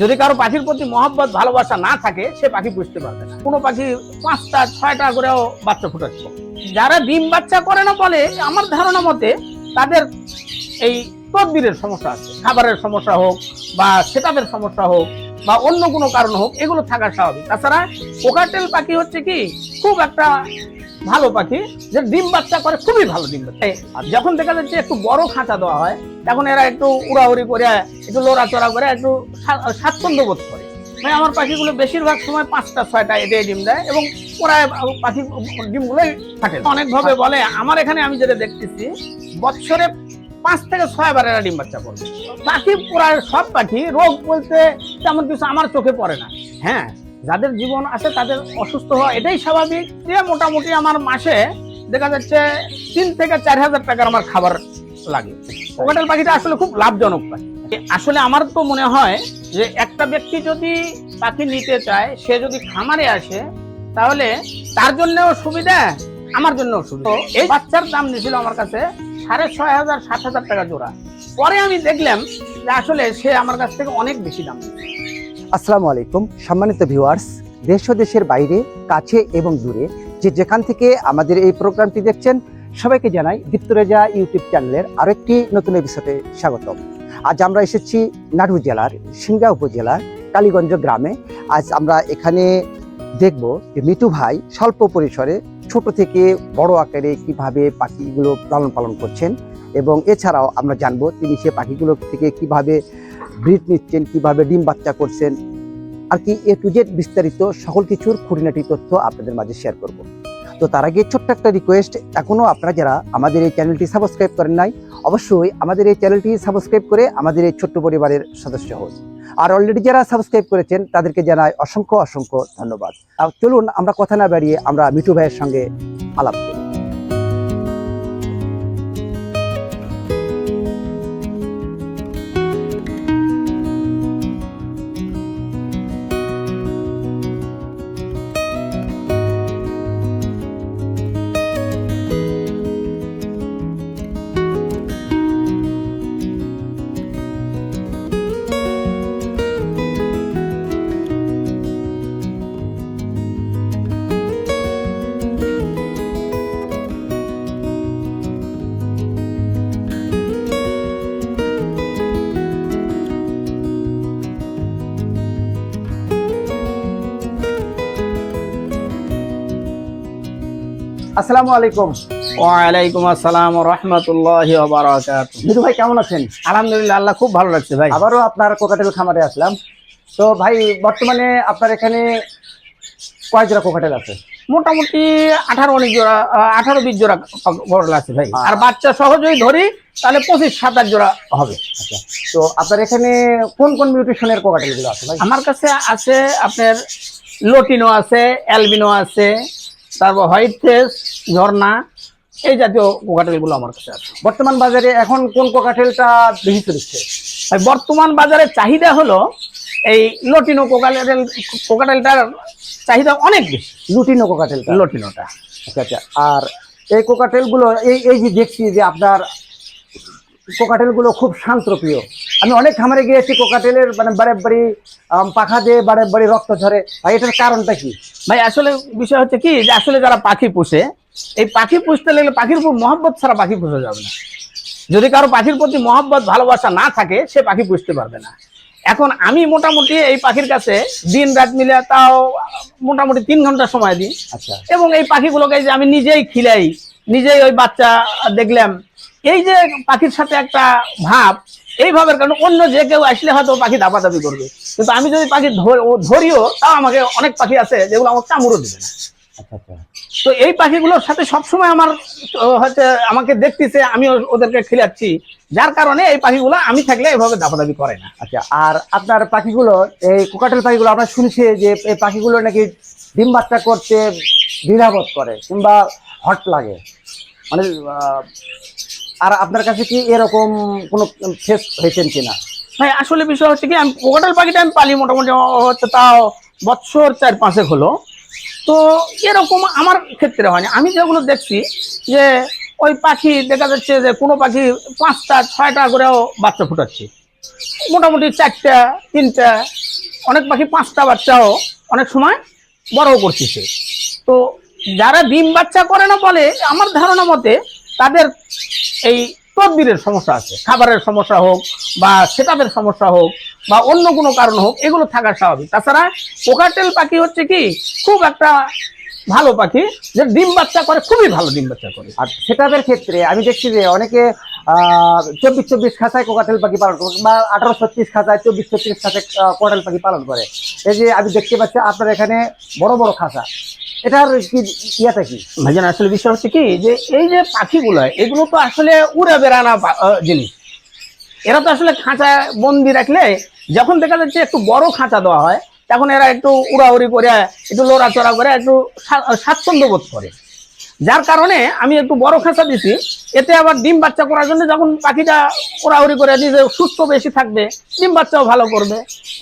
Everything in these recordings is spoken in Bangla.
যদি কারও পাখির প্রতি মহব্বত, ভালোবাসা না থাকে, সে পাখি বুঝতে পারবে না। কোনো পাখি পাঁচটা, ছয়টা করেও বাচ্চা ফুটাচ্ছে। যারা ডিম বাচ্চা করে না বলে, আমার ধারণা মতে তাদের এই তদবিরের সমস্যা আছে। খাবারের সমস্যা হোক বা সেটাপের সমস্যা হোক বা অন্য কোনো কারণ হোক, এগুলো থাকা স্বাভাবিক। তাছাড়া কোকাটেল পাখি হচ্ছে কি, খুব একটা ভালো পাখি, যে ডিম বাচ্চা করে খুবই ভালো ডিম বাচ্চা। আর যখন দেখা যাচ্ছে একটু বড় খাঁচা দেওয়া হয়, তখন এরা একটু উড়াউড়ি করে, একটু লড়াচড়া করে, একটু স্বাচ্ছন্দ্য বোধ করে। মানে আমার পাখিগুলো বেশিরভাগ সময় পাঁচটা, ছয়টা এটাই ডিম দেয় এবং ওরা পাখি ডিমগুলোই থাকে। অনেকভাবে বলে, আমার এখানে আমি যেটা দেখতেছি বছরে পাঁচ থেকে ছয় বার এরা ডিম বাচ্চা করবে পাখি প্রায় সব পাখি, রোগ বলতে তেমন কিছু আমার চোখে পড়ে না। হ্যাঁ যাদের জীবন আছে তাদের অসুস্থ হওয়া এটাই স্বাভাবিক। যে মোটামুটি আমার মাসে দেখা যাচ্ছে তিন থেকে চার হাজার টাকার আমার খাবার লাগে। কোকাটেল পাখিটা আসলে খুব লাভজনক পাখি। আসলে আমার তো মনে হয় যে একটা ব্যক্তি যদি পাখি নিতে চায়, সে যদি খামারে আসে, তাহলে তার জন্যও সুবিধা, আমার জন্যও সুবিধা। এই বাচ্চার দাম নিয়েছিল আমার কাছে সাড়ে ছয় হাজার, সাত হাজার টাকা জোড়া। পরে আমি দেখলাম যে আসলে সে আমার কাছ থেকে অনেক বেশি দাম নিচ্ছে। আসসালামু আলাইকুম, সম্মানিত ভিউয়ার্স, দেশ ও দেশের বাইরে, কাছে এবং দূরে যে যেখান থেকে আমাদের এই প্রোগ্রামটি দেখছেন, সবাইকে জানাই দীপ্তরেজা ইউটিউব চ্যানেলের আরও একটি নতুন এপিসোডে স্বাগতম। আজ আমরা এসেছি নাটু জেলার সিংড়া উপজেলার কালীগঞ্জ গ্রামে। আজ আমরা এখানে দেখব যে মিটু ভাই স্বল্প পরিসরে ছোট থেকে বড় আকারে কীভাবে পাখিগুলো লালন পালন করছেন এবং এছাড়াও আমরা জানব তিনি সে পাখিগুলো থেকে কীভাবে ব্রিড নিচ্ছেন, কীভাবে ডিম বাচ্চা করছেন, আর কি এ টু জেড বিস্তারিত সকল কিছুর খুঁটিনাটি তথ্য আপনাদের মাঝে শেয়ার করব। তো তার আগে ছোট্ট একটা রিকোয়েস্ট এখনও আপনারা যারা আমাদের এই চ্যানেলটি সাবস্ক্রাইব করেন নাই, অবশ্যই আমাদের এই চ্যানেলটি সাবস্ক্রাইব করে আমাদের এই ছোট্ট পরিবারের সদস্য হন। আর অলরেডি যারা সাবস্ক্রাইব করেছেন, তাদেরকে জানাই অসংখ্য অসংখ্য ধন্যবাদ। আর চলুন আমরা কথা না বাড়িয়ে আমরা মিঠু ভাইয়ের সঙ্গে আলাপ করি। আসসালামু আলাইকুম। ওয়ালাইকুম আসসালাম রহমতুল্লাহ বারাকাত মিঠু ভাই কেমন আছেন? আলহামদুলিল্লাহ আল্লাহ খুব ভালো লাগছে ভাই। আবারও আপনার কোকাটেল খামারে আসলাম। তো ভাই বর্তমানে আপনার এখানে কয় জোড়া কোকাটেল আছে? মোটামুটি আঠারো উনিশ জোড়া আঠারো বিশ জোড়া বড় আছে ভাই। আর বাচ্চা সহজেই ধরি তাহলে পঁচিশ সাতাশ জোড়া হবে। আচ্ছা। তো আপনার এখানে কোন কোন মিউটেশনের কোকাটেলগুলো আছে ভাই? আমার কাছে আছে আপনার লোটিনো আছে অ্যালবিনো আছে তারপর হোয়াইট ফেস ঝর্ণা এই জাতীয় কোকাটেলগুলো আমার কাছে আছে। বর্তমান বাজারে এখন কোন কোকাটেলটা বেশি চলছে? বর্তমান বাজারে চাহিদা হলো এই লোটিনো কোকাটেল কোকাটেলটার চাহিদা অনেক বেশি। লুটিনো কোকাটেলটা? লোটিনোটা। আচ্ছা আচ্ছা আর এই কোকাটেলগুলো এই এই যে দেখছি যে আপনার কোকাটেলগুলো খুব শান্তপ্রিয়। আমি অনেক খামারে গিয়েছি কোকাটেলের মানে বারে বাড়ি পাখা দিয়ে বারে বাড়ি রক্ত ঝরে। ভাই এটার কারণটা কি? ভাই আসলে বিষয় হচ্ছে কি যে আসলে যারা পাখি পুষে এই পাখি পুষতে লাগলে পাখির উপর মহব্বত ছাড়া পাখি পুষা যাবে না। যদি কারও পাখির প্রতি মহব্বত ভালোবাসা না থাকে সে পাখি পুষতে পারবে না। এখন আমি মোটামুটি এই পাখির কাছে দিন রাত মিলে তাও মোটামুটি তিন ঘণ্টা সময় দিই। আচ্ছা। এবং এই পাখিগুলোকে যে আমি নিজেই খিলাই নিজেই ওই বাচ্চা দেখলাম এই যে পাখির সাথে একটা ভাব এই ভাবের কারণে অন্য যে কেউ আসলে হয়তো পাখি দাপাদাপি করবে। কিন্তু আমি যদি পাখি ধর- ধরিও তাও আমাকে অনেক পাখি আছে যেগুলো আমার কামড়ও দেবে না। তো এই পাখিগুলোর সাথে সবসময় আমার হচ্ছে আমাকে দেখতেছে আমি ওদেরকে খিলাচ্ছি। যার কারণে এই পাখিগুলো আমি থাকলে এভাবে দাপাদাপি করে না। আচ্ছা আর আপনার পাখিগুলো এই কোকাটেল পাখিগুলো আমরা শুনছি যে এই পাখিগুলো নাকি ডিম বাচ্চা করতে দ্বিধাবোধ করে কিংবা হট লাগে। মানে আর আপনার কাছে কি এরকম কোনো ফেস হয়েছেন কিনা? ভাই আসলে বিষয় হচ্ছে কি আমি কোকাটাল পাখিটা আমি পালি মোটামুটি হচ্ছে তাও বছর চার পাঁচেক হলো। তো এরকম আমার ক্ষেত্রে হয়নি। আমি যেগুলো দেখছি যে ওই পাখি দেখা যাচ্ছে যে কোনো পাখি পাঁচটা, ছয়টা করেও বাচ্চা ফুটাচ্ছে। মোটামুটি চারটা, তিনটা, অনেক পাখি পাঁচটা বাচ্চাও অনেক সময় বড়ও করতেছে। তো যারা ডিম বাচ্চা করে না বলে, আমার ধারণা মতে তাদের এই তদবিরের সমস্যা আছে। খাবারের সমস্যা হোক বা সেটাপের সমস্যা হোক বা অন্য কোনো কারণ হোক, এগুলো থাকা স্বাভাবিক। তাছাড়া কোকাটেল পাখি হচ্ছে কি, খুব একটা ভালো পাখি যে ডিম বাচ্চা করে, খুবই ভালো ডিম বাচ্চা করে। আর সেটাপের ক্ষেত্রে আমি দেখছি যে অনেকে চব্বিশ চব্বিশ খাঁচায় কোকাটেল পাখি পালন করে বা আঠারো ছত্রিশ খাঁচায় চব্বিশ ছত্রিশ খাঁচায় কোকাটেল পাখি পালন করে। এই যে আমি দেখতে পাচ্ছি আপনার এখানে বড় বড় খাঁচা। এটার ইয়াটা কি ভাইজান, আসলে বিষয় হচ্ছে কি, যে এই যে পাখিগুলো, এগুলো তো আসলে উড়ে বেড়ানা জিনিস। এরা তো আসলে খাঁচা বন্দি রাখলে, যখন দেখা যাচ্ছে একটু বড় খাঁচা দেওয়া হয়, তখন এরা একটু উড়াউড়ি করে, একটু লড়াচড়া করে, একটু স্বা- স্বাচ্ছন্দ্য বোধ করে। যার কারণে আমি একটু বড় খাঁচা দিছি। এতে আবার ডিম বাচ্চা করার জন্য যখন পাখিটা উড়াউড়ি করে নিজে সুস্থ বেশি থাকবে ডিম বাচ্চাও ভালো করবে।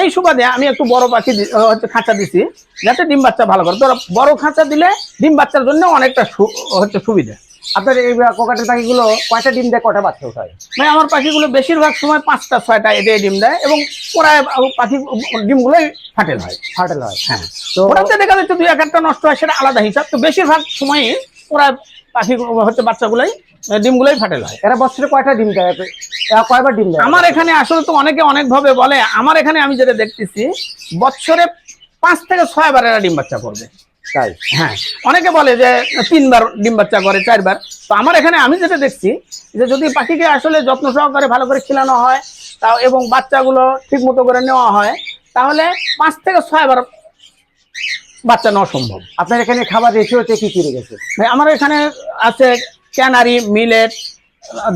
এই সুবাদে আমি একটু বড় পাখি হচ্ছে খাঁচা দিছি যাতে ডিম বাচ্চা ভালো করে। ধরো বড় খাঁচা দিলে ডিম বাচ্চার জন্য অনেকটা হচ্ছে সুবিধা। আপনার এই কোকাটেল পাখিগুলো কয়টা ডিম দেয় কটা বাচ্চা ওঠায় মানে আমার পাখিগুলো বেশিরভাগ সময় পাঁচটা ছয়টা এটাই ডিম দেয় এবং প্রায় পাখি ডিমগুলোই ফাটেল হয় ফাটেল হয় হ্যাঁ। তো ওটাতে দেখা যাচ্ছে দুই এক একটা নষ্ট হয় সেটা আলাদা হিসাব। তো বেশিরভাগ সময়ই ওরা পাখি হচ্ছে বাচ্চাগুলোই ডিমগুলোই ফাটেল হয় এরা বছরে কয়টা ডিম দেয়? কয়বার ডিম দেয়? আমার এখানে আসলে তো অনেকে অনেক ভাবে বলে আমার এখানে আমি যেটা দেখতেছি বছরে পাঁচ থেকে ছয় বার এরা ডিম বাচ্চা করবে তাই? হ্যাঁ অনেকে বলে যে তিনবার ডিম বাচ্চা করে চারবার। তো আমার এখানে আমি যেটা দেখছি যে যদি পাখিকে আসলে যত্ন সহকারে ভালো করে খিলানো হয় তা এবং বাচ্চাগুলো ঠিক মতো করে নেওয়া হয় তাহলে পাঁচ থেকে ছয়বার বাচ্চা নেওয়া সম্ভব। আপনার এখানে খাবার রেশিওতে কি কি রেখেছে? ভাই, আমার এখানে আছে ক্যানারি মিলেট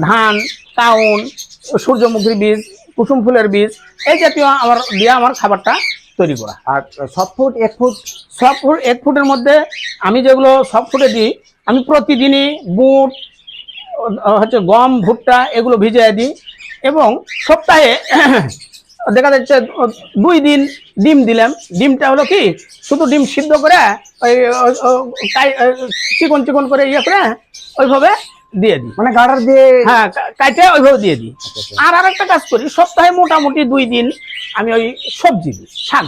ধান কাউন সূর্যমুখীর বীজ কুসুম ফুলের বীজ এই জাতীয় আমার দিয়ে আমার খাবারটা তৈরি করা। আর সব ফুট এক ফুট সব ফুট এক ফুটের মধ্যে আমি যেগুলো সব ফুটে দিই আমি প্রতিদিনই বুট হচ্ছে গম ভুট্টা এগুলো ভিজিয়ে দিই এবং সপ্তাহে দেখা যাচ্ছে দুই দিন ডিম দিলাম। ডিমটা হলো কি শুধু ডিম সিদ্ধ করে ওই চিকন চিকন করে ইয়ে করে ওইভাবে দিয়ে দিই। মানে গাড়ার দিয়ে হ্যাঁ কাইটে ওইভাবে দিয়ে দিই। আর আরেকটা কাজ করি সপ্তাহে মোটামুটি দুই দিন আমি ওই সবজি দিই শাক।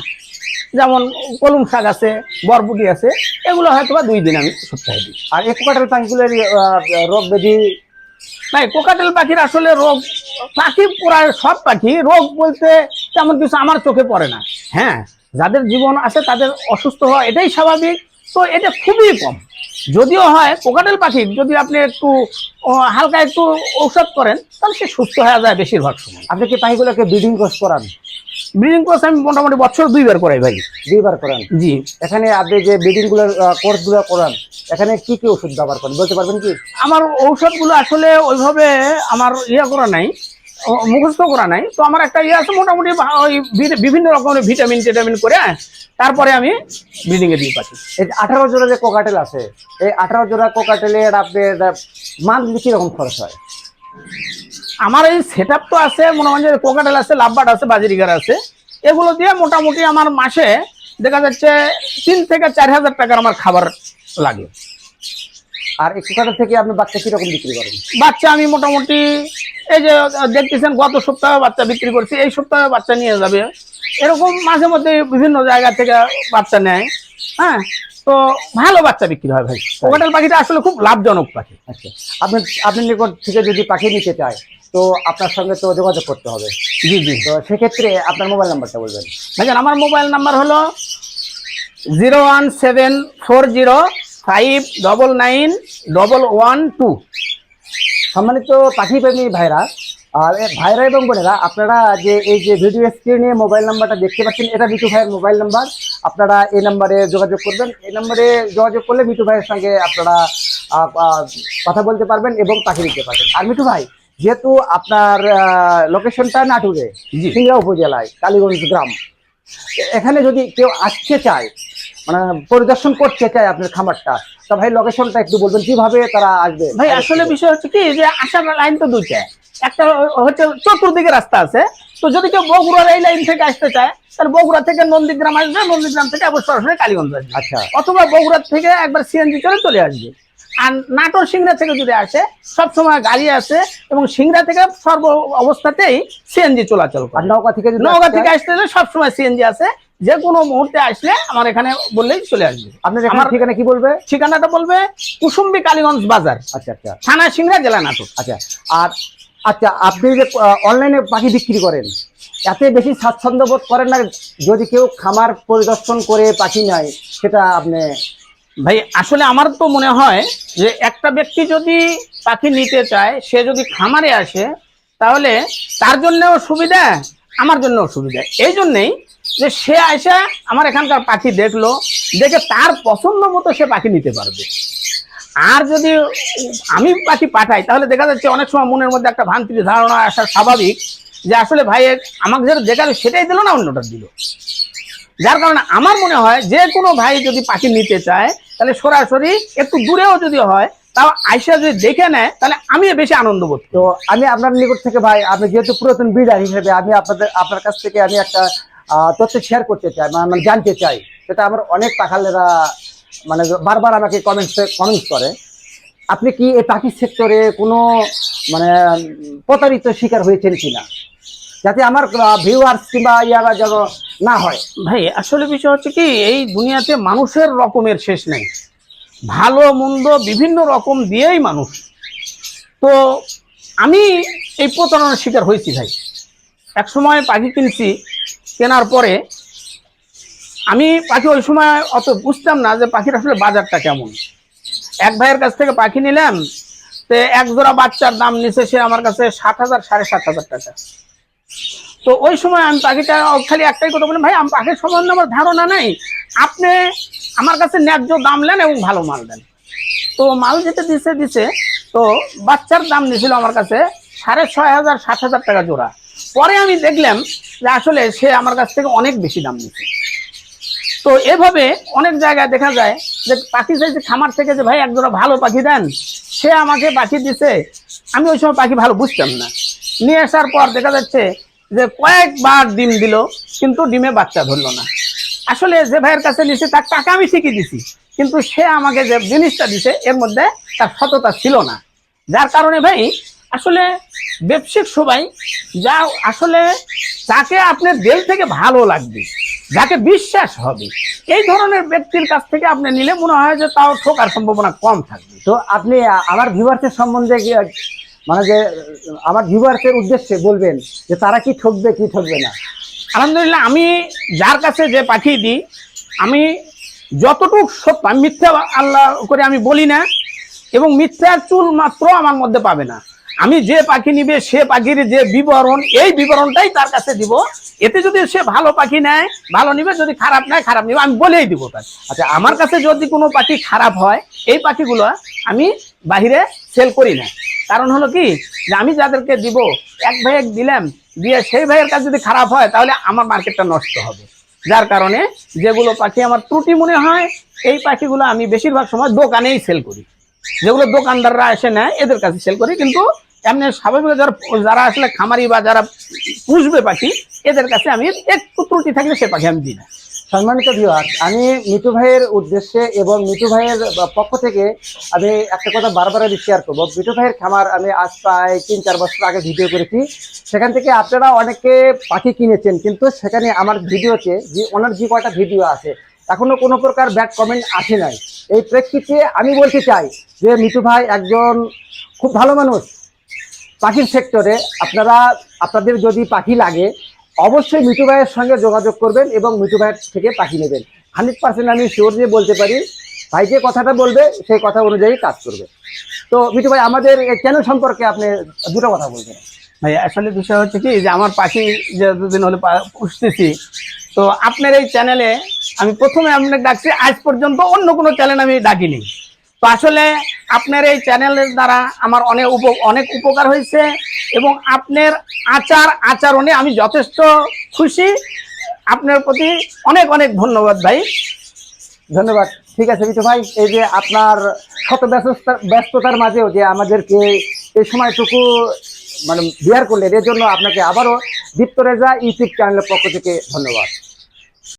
যেমন কলম শাক আছে বরবুটি আছে এগুলো হয়তো বা দুই দিন আমি সপ্তাহে দিই। আর এক কোকাটেল পাখিগুলোর রোগ ব্যাধি তাই কোকাটেল পাখির আসলে রোগ, পাখি প্রায় সব পাখি, রোগ বলতে তেমন কিছু আমার চোখে পড়ে না। হ্যাঁ যাদের জীবন আছে তাদের অসুস্থ হওয়া এটাই স্বাভাবিক, তো এটা খুবই কম। যদিও হয়, কোকাটেল পাখি যদি আপনি একটু হালকা একটু ঔষধ করেন, তাহলে সে সুস্থ হয়ে যায় বেশিরভাগ সময়। আপনি কি পাখিগুলোকে ব্রিডিং কোর্স করান? ব্রিডিং কোর্স আমি মোটামুটি বছর দুইবার করাই ভাই। দুইবার করান? জি। এখানে আপনি যে ব্রিডিংগুলোর কোর্সগুলো করান এখানে কি কি ওষুধ ব্যবহার করেন? বলতে পারবেন কি? আমার ঔষধগুলো আসলে ওইভাবে আমার ইয়ে করা নাই মুখস্থ করা নাই। তো আমার একটা ইয়ে আছে মোটামুটি ওই বিভিন্ন রকমের ভিটামিন টিটামিন করে তারপরে আমি ব্রিডিং এ দিয়ে পাচ্ছি। এই আঠারো জোড়া যে কোকাটেল আছে এই আঠারো জোড়া কোকাটেলের আপনার মান্থলি কীরকম খরচ হয়? আমার এই সেট তো আছে মনে হয় যে কোকাটেল আছে লাভবাট আছে বাজিরিগার আছে। এগুলো দিয়ে মোটামুটি আমার মাসে দেখা যাচ্ছে তিন থেকে চার হাজার টাকার আমার খাবার লাগে। আর এই কোকাটেল থেকে আপনি বাচ্চা কীরকম বিক্রি করেন? বাচ্চা আমি মোটামুটি এই যে দেখতেছেন গত সপ্তাহে বাচ্চা বিক্রি করছি এই সপ্তাহে বাচ্চা নিয়ে যাবে। এরকম মাঝে মধ্যে বিভিন্ন জায়গা থেকে বাচ্চা নেয়। হ্যাঁ তো ভালো বাচ্চা বিক্রি হয় ভাই। কোকাটেল পাখিটা আসলে খুব লাভজনক পাখি। আচ্ছা। আপনি আপনার নিকট থেকে যদি পাখি নিতে চায় তো আপনার সঙ্গে তো যোগাযোগ করতে হবে। জি জি। তো সেক্ষেত্রে আপনার মোবাইল নাম্বারটা বলবেন। ভাইজান আমার মোবাইল নাম্বার হলো zero one seven four zero five double nine double one two. সম্মানিত পাখি প্রেমী ভাইরা আর ভাইরা এবং বোনেরা আপনারা যে এই যে ভিডিও স্ক্রিনে মোবাইল নাম্বারটা দেখতে পাচ্ছেন এটা মিটু ভাইয়ের মোবাইল নাম্বার। আপনারা এই নাম্বারে যোগাযোগ করবেন। এই নাম্বারে যোগাযোগ করলে মিটু ভাইয়ের সঙ্গে আপনারা কথা বলতে পারবেন এবং পাখি দিতে পারবেন। আর মিটু ভাই যেহেতু আপনার লোকেশনটা নাটুরে জি। সিংড়া উপজেলায় কালীগঞ্জ গ্রাম। এখানে যদি কেউ আসতে চায় মানে পরিদর্শন করতে চায় আপনার খামারটা তা ভাই লোকেশনটা একটু বলবেন কীভাবে তারা আসবে? ভাই আসলে বিষয় হচ্ছে কি যে আসার লাইন তো দুইটা একটা হচ্ছে চতুর্দিকে রাস্তা আছে তো যদি কেউ বগুড়ার এই লাইন থেকে আসতে চায় তাহলে বগুড়া থেকে নন্দীগ্রাম আসবে নন্দীগ্রাম থেকে আবার সরাসরি কালীগঞ্জ আসবে। আচ্ছা। অথবা বগুড়া থেকে একবার সিএনজি চলে চলে আসবে। আর নাটোর সিংড়া থেকে যদি আসে সবসময় গাড়ি আসে এবং সিংড়া থেকে সর্ব অবস্থাতেই সিএনজি চলাচল করে। নৌকা থেকে নৌকা থেকে আসতে হলে সবসময় সিএনজি আছে যে কোনো মুহূর্তে আসলে আমার এখানে বললেই চলে আসবে। আপনার আমার- ঠিকানা কি বলবে? ঠিকানাটা বলবে কুসুম্বি কালীগঞ্জ বাজার। আচ্ছা আচ্ছা। থানা সিংড়া জেলা নাটোর। আচ্ছা আর আচ্ছা আপনি যে অনলাইনে পাখি বিক্রি করেন এতে বেশি স্বাচ্ছন্দ্য বোধ করেন না? যদি কেউ খামার পরিদর্শন করে পাখি নেয় সেটা আপনি ভাই, আসলে আমার তো মনে হয় যে একটা ব্যক্তি যদি পাখি নিতে চায়, সে যদি খামারে আসে, তাহলে তার জন্যও সুবিধা, আমার জন্যও সুবিধা। এই জন্যেই যে সে আসে আমার এখানকার পাখি দেখল, দেখে তার পছন্দ মতো সে পাখি নিতে পারবে। আর যদি আমি পাখি পাঠাই, তাহলে দেখা যাচ্ছে অনেক সময় মনের মধ্যে একটা ভ্রান্তি ধারণা আসা স্বাভাবিক, যে আসলে ভাই, আমাকে যেটা দেখাল, সেটাই দিল না অন্যটা দিল? যার কারণে আমার মনে হয় যে কোনো ভাই যদি পাখি নিতে চায়, তাহলে সরাসরি একটু দূরেও যদি হয়, তাও আইসা যদি দেখে নেয়, তাহলে আমি বেশি আনন্দ বোধ তো আমি আপনার নিকট থেকে ভাই, আপনি যেহেতু পুরাতন বিডার হিসেবে আমি আপনাদের, আপনার কাছ থেকে আমি একটা তথ্য শেয়ার করতে চাই মানে জানতে চাই। সেটা আমার অনেক পাখালেরা মানে বারবার আমাকে কমেন্টস কমেন্টস করে। আপনি কি এই পাখি সেক্টরে কোনো মানে প্রতারিত শিকার হয়েছেন কিনা? যাতে আমার ভিউয়ার্স কিংবা ইয়ারা যেন না হয়। ভাই, আসলে বিষয় হচ্ছে কি, এই দুনিয়াতে মানুষের রকমের শেষ নেই। ভালো, মন্দ, বিভিন্ন রকম দিয়েই মানুষ। তো আমি এই প্রতারণার শিকার হয়েছি ভাই। এক সময় পাখি কিনছি, কেনার পরে আমি পাখি ওই সময় অত বুঝতাম না যে পাখির আসলে বাজারটা কেমন। এক ভাইয়ের কাছ থেকে পাখি নিলাম, তো এক জোড়া বাচ্চার দাম নিছে সে আমার কাছে সাত হাজার, সাড়ে সাত হাজার টাকা। তো ওই সময় আমি পাখিটা খালি একটাই কথা বললাম, ভাই, আমি পাখির সম্বন্ধে আমার ধারণা নাই। আপনি আমার কাছে ন্যায্য দাম নেন এবং ভালো মাল দেন। তো মাল যেতে দিছে দিছে। তো বাচ্চার দাম নিয়েছিল আমার কাছে সাড়ে ছয় হাজার, সাত হাজার টাকা জোড়া। পরে আমি দেখলাম যে আসলে সে আমার কাছ থেকে অনেক বেশি দাম নিচ্ছে তো এভাবে অনেক জায়গায় দেখা যায় যে পাখি চাইছে খামার থেকে যে, ভাই এক জোড়া ভালো পাখি দেন, সে আমাকে পাখি দিছে। আমি ওই সময় পাখি ভালো বুঝতাম না। নিয়ে আসার পর দেখা যাচ্ছে যে কয়েকবার ডিম দিল, কিন্তু ডিমে বাচ্চা ধরলো না। আসলে যে ভাইয়ের কাছে নিছে, তার টাকা আমি ঠিকই দিছি, কিন্তু সে আমাকে যে জিনিসটা দিছে, এর মধ্যে তার সততা ছিল না। যার কারণে ভাই, আসলে ব্যবসায়িক সবাই যা, আসলে তাকে আপনার দিল থেকে ভালো লাগবে, যাকে বিশ্বাস হবে, এই ধরনের ব্যক্তির কাছ থেকে আপনি নিলে মনে হয় যে তাও ঠোকার সম্ভাবনা কম থাকবে। তো আপনি আমার ভিউয়ার্সের সম্বন্ধে মানে যে, আমার ভিউয়ার্সের উদ্দেশ্যে বলবেন যে তারা কি ঠকবে কি ঠকবে না। আলহামদুলিল্লাহ, আমি যার কাছে যে পাঠিয়ে দিই, আমি যতটুক সত্য মিথ্যা আল্লাহ করে আমি বলি না, এবং মিথ্যার চুল মাত্র আমার মধ্যে পাবে না। আমি যে পাখি নিবে সে পাখির যে বিবরণ, এই বিবরণটাই তার কাছে দিব। এতে যদি সে ভালো পাখি নেয়, ভালো নিবে, যদি খারাপ নেয়, খারাপ নিবে, আমি বলেই দিব তার আচ্ছা আমার কাছে যদি কোনো পাখি খারাপ হয়, এই পাখিগুলো আমি বাহিরে সেল করি না। কারণ হলো কি, যে আমি যাদেরকে দিব, এক ভাই এক দিলাম, দিয়ে সেই ভাইয়ের কাছে যদি খারাপ হয়, তাহলে আমার মার্কেটটা নষ্ট হবে। যার কারণে যেগুলো পাখি আমার ত্রুটি মনে হয়, এই পাখিগুলো আমি বেশিরভাগ সময় দোকানেই সেল করি। যেগুলো দোকানদাররা এসে নেয়, এদের কাছে সেল করি, কিন্তু এমনি স্বাভাবিক যারা যারা আসলে খামারি বা যারা পুষবে পাখি, এদের কাছে আমি একটু ত্রুটি থাকলে সে পাখি আমি দিই না। সম্মানিত ভিউয়ার আমি মিটু ভাইয়ের উদ্দেশ্যে এবং মিটু ভাইয়ের পক্ষ থেকে আমি একটা কথা বারবার আমি শেয়ার করব। মিটু ভাইয়ের খামার আমি আজ প্রায় তিন, চার বছর আগে ভিডিও করেছি। সেখান থেকে আপনারা অনেকে পাখি কিনেছেন, কিন্তু সেখানে আমার ভিডিওতে যে ওনার যে কয়টা ভিডিও আছে এখনও কোনো প্রকার ব্যাড কমেন্ট আসে নাই। এই প্রেক্ষিতে আমি বলতে চাই যে মিটু ভাই একজন খুব ভালো মানুষ পাখির সেক্টরে আপনারা, আপনাদের যদি পাখি লাগে, অবশ্যই মিঠু ভাইয়ের সঙ্গে যোগাযোগ করবেন এবং মিঠু ভাইয়ের থেকে পাখি নেবেন। হান্ড্রেড পার্সেন্ট আমি শিওর দিয়ে বলতে পারি, ভাই যে কথাটা বলবে, সেই কথা অনুযায়ী কাজ করবে। তো মিঠু ভাই, আমাদের চ্যানেল সম্পর্কে আপনি দুটো কথা বলবেন। ভাই, আসলে বিষয় হচ্ছে কি, যে আমার পাখি যে দুদিন হলে পুষতেছি, তো আপনার এই চ্যানেলে আমি প্রথমে আপনাকে ডাকছি, আজ পর্যন্ত অন্য কোনো চ্যানেল আমি ডাকিনি। তো আসলে আপনার এই চ্যানেলের দ্বারা আমার অনেক উপ, অনেক উপকার হয়েছে এবং আপনার আচার আচরণে আমি যথেষ্ট খুশি। আপনার প্রতি অনেক অনেক ধন্যবাদ ভাই। ধন্যবাদ। ঠিক আছে মিঠু ভাই, এই যে আপনার শত ব্যস্ততা, ব্যস্ততার মাঝেও যে আমাদেরকে এই সময়টুকু মানে বিয়ার করলেন এর জন্য আপনাকে আবারও দীপ্ত রেজা ইউটিউব চ্যানেলের পক্ষ থেকে ধন্যবাদ।